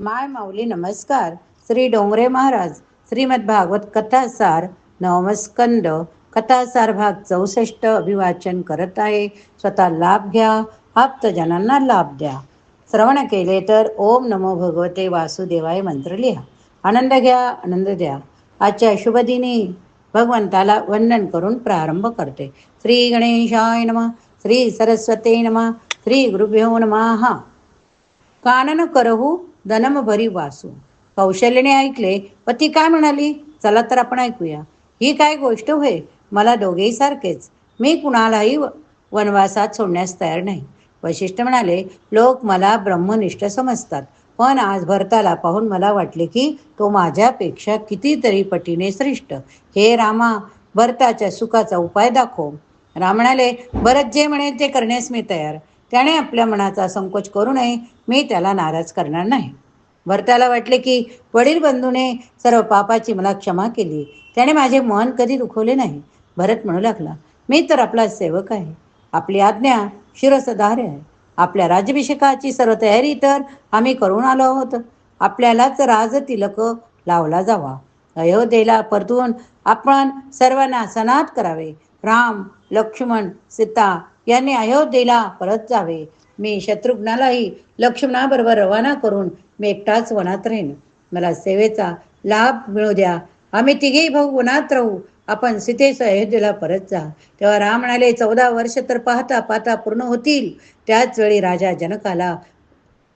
माय माऊली नमस्कार. श्री डोंगरे महाराज श्रीमद भागवत कथासार नवमस्कंद. कथासार भाग चौसष्ट अभिवाचन करत आहे. स्वतः लाभ घ्या आप्तजनांना लाभ द्या. श्रवण केले तर ओम नमो भगवते वासुदेवाय मंत्र लिहा. आनंद घ्या आनंद द्या. आजच्या शुभदिनी भगवंताला वंदन करून प्रारंभ करते. श्री गणेशाय नम श्री सरस्वते नम श्री गुरुभ्यो नमः. कानन करहू धनम भरी वासू. कौशल्याने ऐकले व ती काय म्हणाली? चला तर आपण ऐकूया. ही काय गोष्ट होय? मला दोघेही सारखेच. मी कुणालाही वनवासात सोडण्यास तयार नाही. वशिष्ठ म्हणाले लोक मला ब्रह्मनिष्ठ समजतात. पण आज भरताला पाहून मला वाटले की तो माझ्यापेक्षा कितीतरी पटीने श्रेष्ठ. हे रामा भरताच्या सुखाचा उपाय दाखव. राम म्हणाले भरत जे म्हणे ते करण्यास मी तयार. त्याने आपल्या मनाचा संकोच करू नये. मी त्याला नाराज करणार नाही. भरताला वाटले की वडील बंधूने सर्व पापाची मला क्षमा केली. त्याने माझे मन कधी दुखवले नाही. भरत म्हणू लागला मी तर आपला सेवक आहे. आपली आज्ञा शिरसधार्य आहे. आपल्या राज्याभिषेकाची सर्व तयारी तर आम्ही करून आलो आहोत. आपल्यालाच राज तिलक लावला जावा. अयोध्येला परतून आपण सर्वांना सनात करावे. राम लक्ष्मण सीता यांनी अयोध्येला परत जावे. मी शत्रुघ्नालाही लक्ष्मणाबरोबर रवाना करून मी एकटाच वनात राहीन. मला सेवेचा लाभ मिळू द्या. आम्ही तिघेही भाऊ वनात राहू. आपण सीतेस अयोध्येला परत जा. तेव्हा राम म्हणाले चौदा वर्ष तर पाहता पाहता पूर्ण होतील. त्याच वेळी राजा जनकाला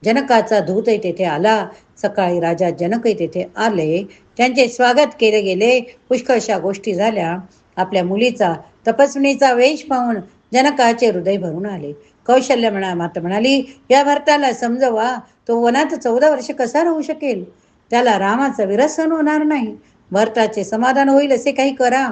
जनकाचा धूतही तेथे आला. सकाळी राजा जनकही तेथे आले. त्यांचे स्वागत केले गेले. पुष्कळशा गोष्टी झाल्या. आपल्या मुलीचा तपस्विनीचा वेश पाहून जनकाचे हृदय भरून आले. कौशल्य म्हणा माता म्हणाली या भरताला समजवा तो वनात चौदा वर्ष कसा राहू शकेल? त्याला रामाचा विरसन होणार नाही. भरताचे समाधान होईल असे काही करा.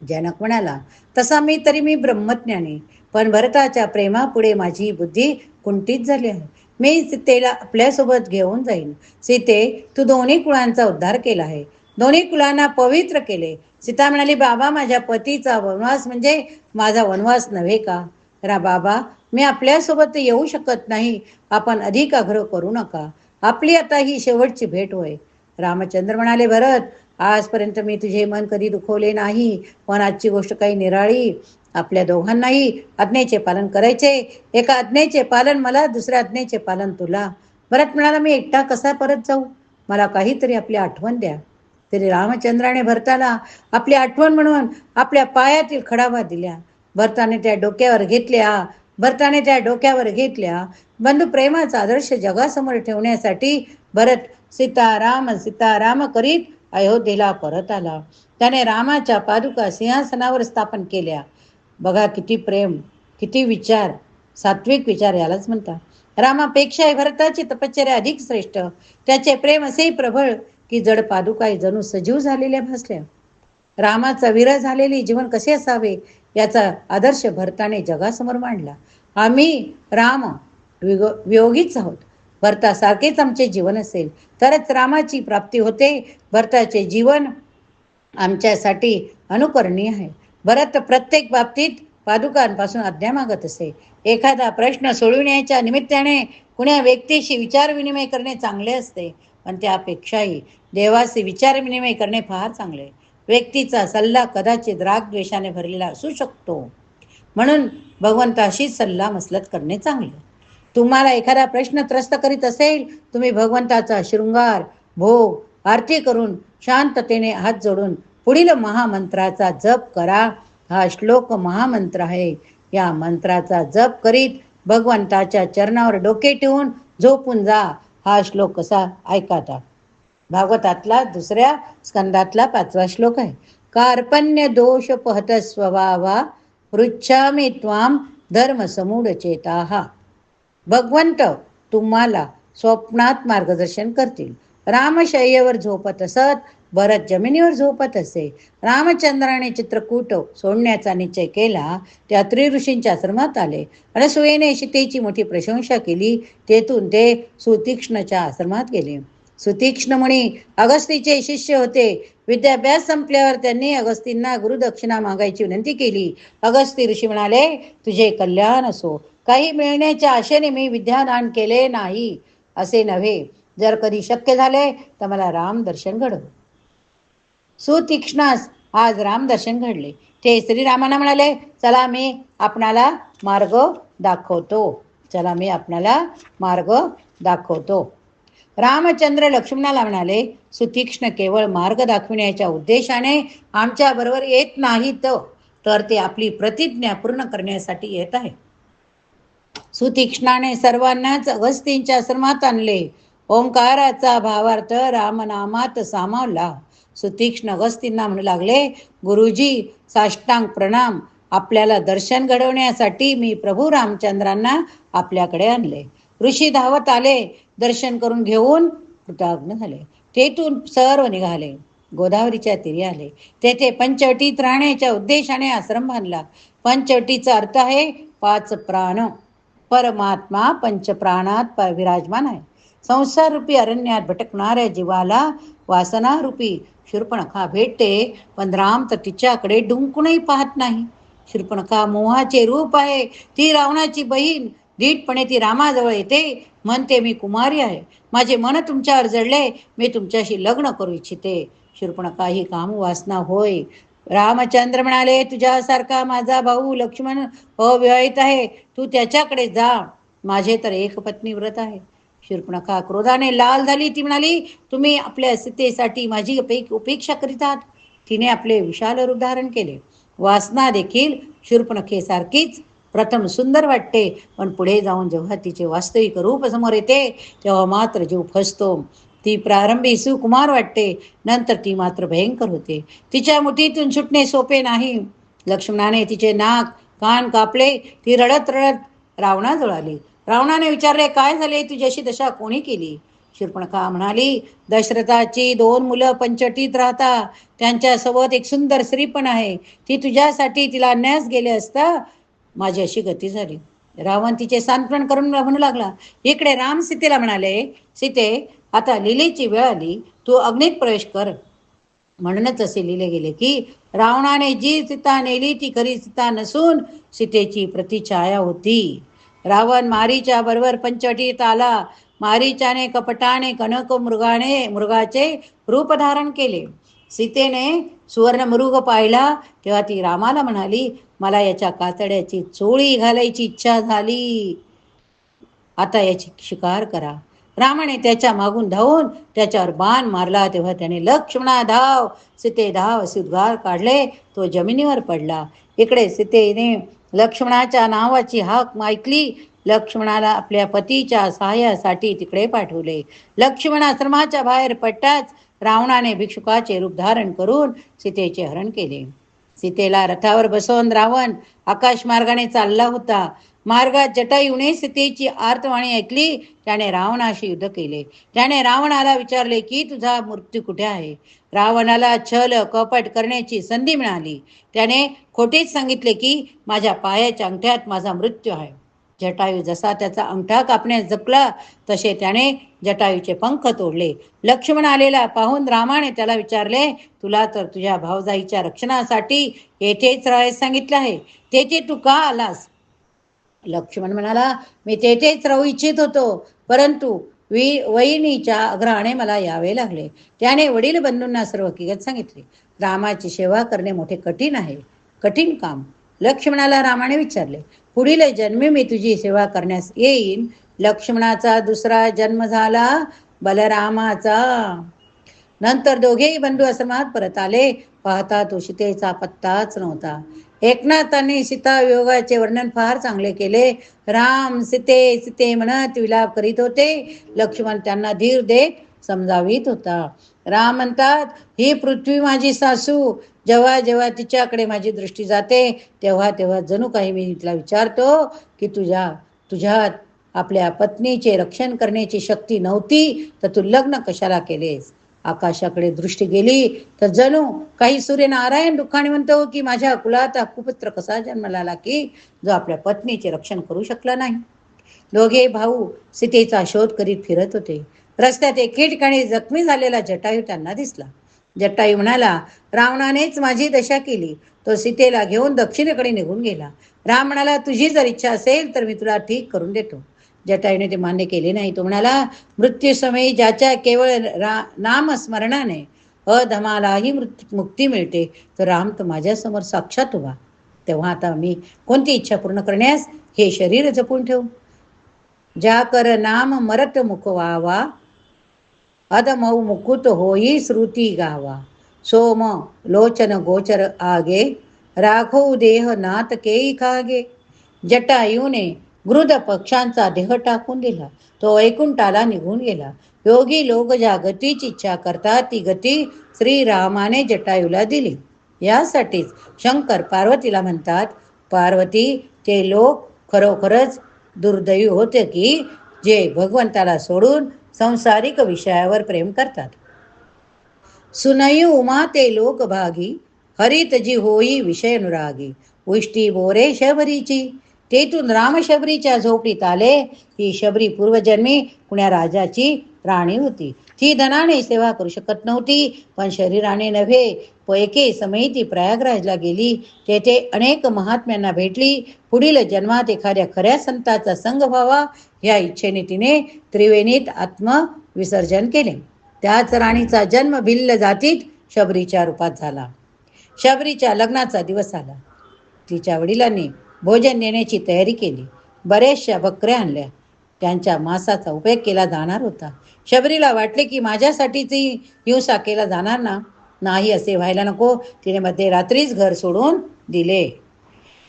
जनक म्हणाला तसा मी तरी मी ब्रह्मज्ञानी पण भरताच्या प्रेमापुढे माझी बुद्धी कुंठित झाली आहे. मी सीतेला आपल्यासोबत घेऊन जाईन. सीते तू दोन्ही कुळांचा उद्धार केला आहे. दोन्ही कुलांना पवित्र केले. सीता म्हणाली बाबा माझ्या पतीचा वनवास म्हणजे माझा वनवास नव्हे का? रा बाबा मी आपल्यासोबत येऊ शकत नाही. आपण अधिक आग्रह करू नका. आपली आता ही शेवटची भेट होय. रामचंद्र म्हणाले भरत आजपर्यंत मी तुझे मन कधी दुखवले नाही. पण आजची गोष्ट काही निराळी. आपल्या दोघांनाही आज्ञेचे पालन करायचे. एका आज्ञेचे पालन मला दुसऱ्या आज्ञेचे पालन तुला. भरत म्हणाला मी एकटा कसा परत जाऊ? मला काहीतरी आपली आठवण द्या. तरी रामचंद्राने भरताला आपली आठवण म्हणून आपल्या पायातील खडावा दिल्या. भरताने त्या डोक्यावर घेतल्या भरताने त्या डोक्यावर घेतल्या. बंधू प्रेमाचा आदर्श जगासमोर ठेवण्यासाठी भरत सीताराम सीताराम करीत अयोध्येला परत आला. त्याने रामाच्या पादुका सिंहासनावर स्थापन केल्या. बघा किती प्रेम किती विचार सात्विक विचार यालाच म्हणतात. रामापेक्षा भरताची तपश्चर्या अधिक श्रेष्ठ. त्याचे प्रेम असेही प्रबळ की जड पादुकाई जणू सजीव झालेल्या भासल्या. रामाचा विरह झालेले जीवन कसे असावे याचा आदर्श भरताने जगासमोर मांडला. आम्ही राम वियोगीच आहोत. भरतासारखेच आमचे जीवन असेल. तरच रामाची प्राप्ती होते. भरताचे जीवन आमच्यासाठी अनुकरणीय आहे. भरत प्रत्येक बाबतीत पादुकांपासून आज्ञा मागत असे. एखादा प्रश्न सोडविण्याच्या निमित्ताने कुण्या व्यक्तीशी विचारविनिमय करणे चांगले असते. पण त्यापेक्षाही देवाशी विचारविनिमय करणे फार चांगले. व्यक्तीचा सल्ला कदाचित रागद्वेषाने भरलेला असू शकतो. म्हणून भगवंताशी सल्ला मसलत करणे चांगले. तुम्हाला एखादा प्रश्न त्रस्त करीत असेल तुम्ही भगवंताचा शृंगार भोग आरती करून शांततेने हात जोडून पुढील महामंत्राचा जप करा. हा श्लोक महामंत्र आहे. या मंत्राचा जप करीत भगवंताच्या चरणावर डोके ठेवून झोपून जा. हा श्लोक कसा ऐकाता? भागवतातला दुसऱ्या स्कंदातला पाचवा श्लोक आहे. कार्पण्य दोष पहत स्वभावा पृच्छामी त्वाम धर्म समूढ चेता भगवंत तुम्हाला स्वप्नात मार्गदर्शन करतील. रामशय्येवर झोपत असत भरत जमिनीवर झोपत असे. रामचंद्राने चित्रकूट सोडण्याचा निश्चय केला त्या त्रिऋषींच्या आश्रमात आले. अणसुयेने शितेची मोठी प्रशंसा केली तेथून ते सुतीक्ष्णच्या आश्रमात गेले. सुतीक्ष्ण मुनी अगस्तीचे शिष्य होते. विद्याभ्यास संपल्यावर त्यांनी अगस्तींना गुरुदक्षिणा मागायची विनंती केली. अगस्ती ऋषी म्हणाले तुझे कल्याण असो. काही मिळण्याच्या आशेने मी विद्यादान केले नाही असे नव्हे. जर कधी शक्य झाले तर मला राम दर्शन घडव. सुतीक्ष्णास आज राम दर्शन घडले. ते श्रीरामांना म्हणाले चला मी आपणाला मार्ग दाखवतो. चला मी आपणाला मार्ग दाखवतो. रामचंद्र लक्ष्मणाला म्हणाले सुतीक्ष्ण केवळ मार्ग दाखविण्याच्या उद्देशाने आमच्या बरोबर येत नाहीत तर ते आपली प्रतिज्ञा पूर्ण करण्यासाठी येत आहे. सुतीक्ष्णाने सर्वांनाच अगस्तींच्या आश्रमात आणले. ओंकाराचा भावार्थ रामनामात सामावला. सुतीक्ष्ण अगस्तींना म्हणू लागले गुरुजी साष्टांग प्रणाम. आपल्याला दर्शन घडवण्यासाठी मी प्रभू रामचंद्रांना आपल्याकडे आणले. ऋषी धावत आले दर्शन करून घेऊन कृतज्ञ झाले. तेथून सर्व निघाले गोदावरीच्या तीरी आले. तेथे पंचवटीत राहण्याच्या उद्देशाने आश्रम बांधला. पंचवटीचा अर्थ आहे पाच प्राण. परमात्मा पंचप्राणात प- विराजमान आहे. संसार रूपी अरण्यात भटकणाऱ्या जीवाला वासना रूपी शूर्पणखा भेटते पण राम तर तिच्याकडे डुंकूनही पाहत नाही. शूर्पणखा मोहाचे रूप आहे. ती रावणाची बहीण धीटपणे ती रामाजवळ येते. म्हणते मी कुमारी आहे. माझे मन तुमच्यावर जडले. मी तुमच्याशी लग्न करू इच्छिते. शूर्पणखा ही काम वासना होय. रामचंद्र म्हणाले तुझ्यासारखा माझा भाऊ लक्ष्मण अविवाहित आहे. तू त्याच्याकडे जा. माझे तर एक पत्नी व्रत आहे. शूर्पणखा क्रोधाने लाल झाली? ती म्हणाली तुम्ही आपल्या सीतेसाठी माझी अपे उपेक्षा करीत आहात. तिने आपले विशाल रूप धारण केले. वासना देखील शूर्पणखेसारखीच प्रथम सुंदर वाटते पण पुढे जाऊन जेव्हा तिचे वास्तविक रूप समोर येते तेव्हा मात्र जीव फसतो. ती प्रारंभी सुकुमार वाटते नंतर ती मात्र भयंकर होते. तिच्या मुठीतून सुटणे सोपे नाही. लक्ष्मणाने तिचे नाक कान कापले ती रडत रडत रावणाजवळ आली. रावणाने विचारले काय झाले? तुझ्याशी दशा कोणी केली? शिरपणखा म्हणाली दशरथाची दोन मुलं पंचटीत राहता. त्यांच्यासोबत एक सुंदर स्त्री पण आहे. ती तुझ्यासाठी तिला न्यास गेले असता माझी अशी गती झाली. रावण तिचे सांत्वन करून म्हणू लागला इकडे राम सीतेला म्हणाले सीते आता लिलेची वेळ आली तू अग्नीत प्रवेश कर. म्हणूनच असे लिहिले गेले की रावणाने जी सीता नेली ती खरी सीता नसून सीतेची प्रतिछाया होती. रावण मारीच्या बरोबर पंचवटीत आला. मारीच्याने कपटाने कनक मृगाने मृगाचे रूप धारण केले. सीतेने सुवर्ण मृग पाहिला तेव्हा ती रामाला म्हणाली मला याच्या कातड्याची चोळी घालायची इच्छा झाली. आता याची शिकार करा. रामाने त्याच्या मागून धावून त्याच्यावर बाण मारला तेव्हा त्याने लक्ष्मणा धाव सीते धाव असे उद्गार काढले तो जमिनीवर पडला. इकडे सीतेने लक्ष्मणाच्या नावाची हाक ऐकली. लक्ष्मणाला आपल्या पतीच्या सहाय्यासाठी तिकडे पाठवले. लक्ष्मण आश्रमाच्या बाहेर पडताच रावणाने भिक्षुकाचे रूप धारण करून सीतेचे हरण केले. सीतेला रथावर बसवून रावण आकाश मार्गाने चालला होता. मार्गात जटायूने सीतेची आर्तवाणी ऐकली. त्याने रावणाशी युद्ध केले. त्याने रावणाला विचारले की तुझा मृत्यू कुठे आहे? रावणाला छल कपट करण्याची संधी मिळाली. त्याने खोटेच सांगितले की माझ्या पायाच्या अंगठ्यात माझा मृत्यू आहे. जटायू जसा त्याचा अंगठा कापण्यास जपला तसे त्याने जटायूचे पंख तोडले. लक्ष्मण आलेला पाहून रामाने त्याला विचारले तुला तर तुझ्या भावजाईच्या रक्षणासाठी येथेच राहायला सांगितले आहे. तेथे तू का आलास? लक्ष्मण म्हणाला मी तेथेच राहू इच्छित होतो. परंतु वी वहिनीच्या अग्रहाने मला यावे लागले. त्याने वडील बंधूंना सर्व हकीकत सांगितले. रामाची सेवा करणे मोठे कठीण आहे. कठीण काम. लक्ष्मणाला रामाने विचारले पुढील जन्मी मी तुझी सेवा करण्यास येईन. लक्ष्मणाचा दुसरा जन्म झाला बलरामाचा. नंतर दोघेही बंधू आश्रमात परत आले. पाहता तो सीतेचा पत्ताच नव्हता. एकनाथांनी सीता योगाचे वर्णन फार चांगले केले. राम सीते सीते म्हणत विलाप करीत होते. लक्ष्मण त्यांना धीर देत समजावित होता. राम म्हणतात ही पृथ्वी माझी सासू. जेव्हा जेव्हा तिच्याकडे माझी दृष्टी जाते तेव्हा तेव्हा जणू काही मी तिला विचारतो की तुझ्या तुझ्यात आपल्या पत्नीचे रक्षण करण्याची शक्ती नव्हती तर तू लग्न कशाला केलेस? आकाशाकडे दृष्टी गेली तर जणू काही सूर्यनारायण दुःखाने म्हणतो की माझ्या कुलात कुपुत्र कसा जन्माला आला की जो आपल्या पत्नीचे रक्षण करू शकला नाही? दोघे भाऊ सीतेचा शोध करीत फिरत होते. रस्त्यात एके ठिकाणी जखमी झालेला जटायू त्यांना दिसला. जटायू म्हणाला रावणानेच माझी दशा केली. तो सीतेला घेऊन दक्षिणेकडे निघून गेला. राम म्हणाला तुझी जर इच्छा असेल तर मी तुला ठीक करून देतो. जटायूने ते मान्य केले नाही. तो म्हणाला मृत्यूसमयी ज्याच्या केवळ रा नामस्मरणाने अधमालाही मृत्यू मुक्ती मिळते तर राम तर माझ्यासमोर साक्षात उभा. तेव्हा आता मी कोणती इच्छा पूर्ण करण्यास हे शरीर जपून ठेवू? ज्या कर नाम मरत मुख व्हावा अदमऊ मुकुत होई श्रुती गावा। सोम लोचन गोचर आगे। राघव देह नाथ केई खागे। जटायूने गृद पक्षांचा देह टाकून दिला। तो वैकुंठाला निघून गेला। योगी लोक ज्या गतीची इच्छा करतात ती गती श्रीरामाने जटायूला दिली। यासाठीच शंकर पार्वतीला म्हणतात पार्वती ते लोक खरोखरच दुर्दैवी होते की जे भगवंताला सोडून संसारिक विषयावर प्रेम करतात. सुनई उमा ते लोक भागी हरित जी होई विषय अनुरागी. उष्टी बोरे शबरीची तेथून रामशबरीच्या झोपडीत आले. ही शबरी पूर्वजन्मी कुण्या राजाची राणी होती. ती धनाने सेवा करू शकत नव्हती पण शरीराने नव्हे पैके समयी ती प्रयागराजला गेली. तेथे अनेक महात्म्यांना भेटली. पुढील जन्मात एखाद्या खऱ्या संताचा संघ व्हावा या इच्छेने तिने त्रिवेणीत आत्मविसर्जन केले. त्याच राणीचा जन्म भिल्ल जातीत शबरीच्या रूपात झाला. शबरीच्या लग्नाचा दिवस आला. तिच्या वडिलांनी भोजन देण्याची तयारी केली. बऱ्याचशा बकऱ्या आणल्या. त्यांच्या मांसाचा उपयोग केला जाणार होता. शबरीला वाटले की माझ्यासाठीची हिंसा केला जाणार ना? नाही असे व्हायला नको. तिने मध्ये रात्रीच घर सोडून दिले.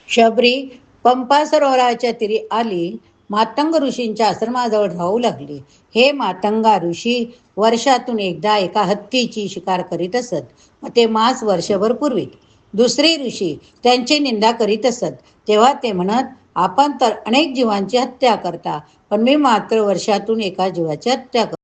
शबरी पंपा सरोवराच्या तिरी आली. मातंग ऋषींच्या आश्रमाजवळ राहू लागली. हे मातंगा ऋषी वर्षातून एकदा एका हत्तीची शिकार करीत असत. व ते मांस वर्षभर पूर्वी दुसरे ऋषी त्यांची निंदा करीत असत. तेव्हा ते म्हणत आपण तर अनेक जीवांची हत्या करता पण मी मात्र वर्षातून एका जीवाची हत्या करतो.